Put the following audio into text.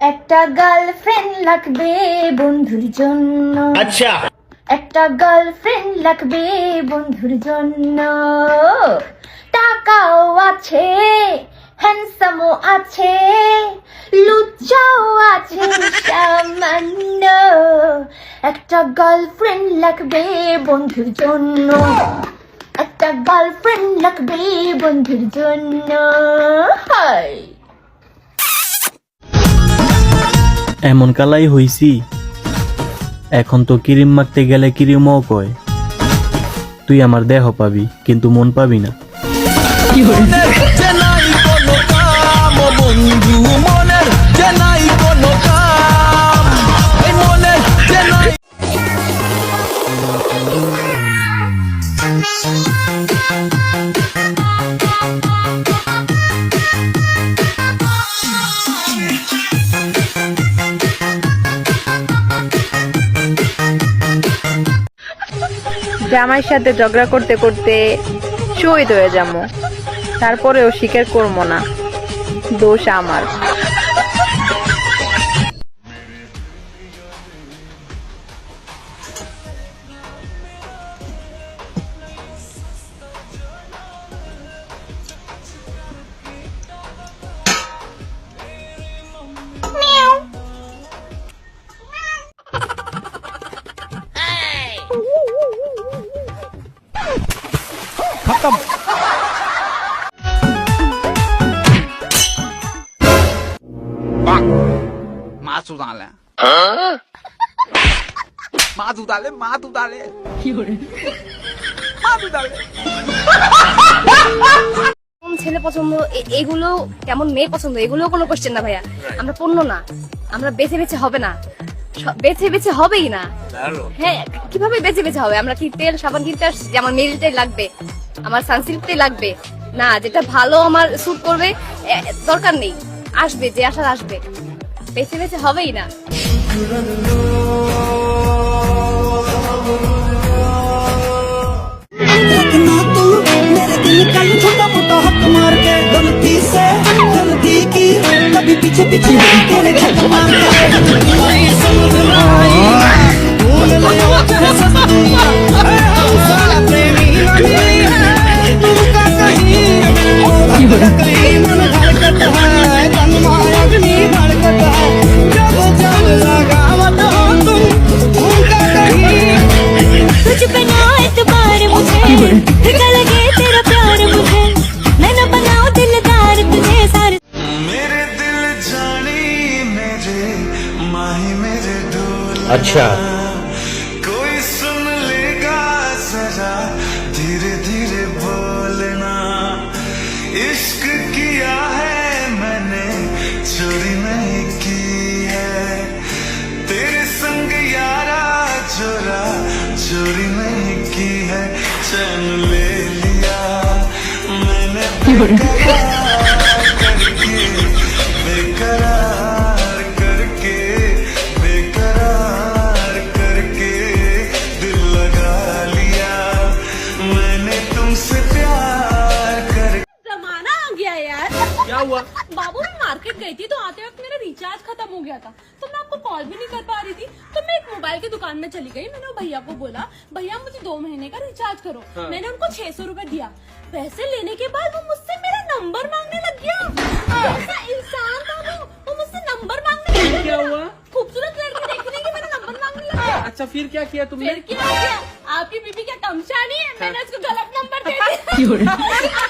একটা গার্লফ্রেন্ড লাগবে বন্ধুর জন্য। আচ্ছা। একটা গার্লফ্রেন্ড লাগবে বন্ধুর জন্য। টাকাও আছে হ্যান্ডসামও আছে লুচাও আছে সামান্য। একটা গার্লফ্রেন্ড লাগবে বন্ধুর জন্য। একটা গার্লফ্রেন্ড লাগবে বন্ধুর জন্য। হয় এমন কালাই হইছি। এখন তো কিরিম মাখতে গেলে কিরিমও কয়। তুই আমার দেহ পাবি, কিন্তু মন পাবি না। জামাইয়ের সাথে ঝগড়া করতে করতে শহীদ হয়ে যাব। তারপরেও স্বীকার করব না। দোষ আমার। খতম মাছ উদালে মাছ উদালে মাছ উদালে মাছ উদালে ছেলে পছন্দ? এগুলো কেমন মেয়ে পছন্দ? এগুলো কোনো কোশ্চেন না ভাইয়া। আমরা পণ্য না। আমরা বেছে বেছে হবে না। বেছে বেছে হবেই না। হ্যাঁ কীভাবে বেছে বেছে হবে? আমরা কি তেল সাবান কিনতে যেমন আমার মেরিটাই লাগবে। আমার সানসিল্কটাই লাগবে না যেটা ভালো আমার স্যুট করবে এ, দরকার নেই আসবে যে আসার আসবে বেছে বেছে হবেই না देखना तू मेरे दिल का ये छोटा मोटा हक मार के गलती से गलती की कभी पीछे पीछे अच्छा। कोई सुन लेगा जरा धीरे धीरे बोलना। इश्क किया है मैंने चोरी नहीं की है। तेरे संग यारा चोरा चोरी नहीं की है। चैन ले लिया मैंने। गया यार। क्या हुआ? बाबू मैं मार्केट गई थी तो आते वक्त मेरा रिचार्ज खत्म हो गया था। तो मैं आपको कॉल भी नहीं कर पा रही थी। तो मैं एक मोबाइल की दुकान में चली गई। मैंने भैया को बोला भैया मुझे दो महीने का रिचार्ज करो। हाँ। मैंने उनको छह सौ रूपए दिया। पैसे लेने के बाद वो मुझसे मेरा नंबर मांगने लग गया। ऐसा इंसान था वो। वो मुझसे नंबर मांगने लग गया क्या हुआ? खूबसूरत लड़की देखने के मेरा नंबर मांगने लग गया। अच्छा फिर क्या किया तुमने? क्या किया? आपकी बीबी क्या तमशा नहीं है। मैंने उसको गलत नंबर दे दिया।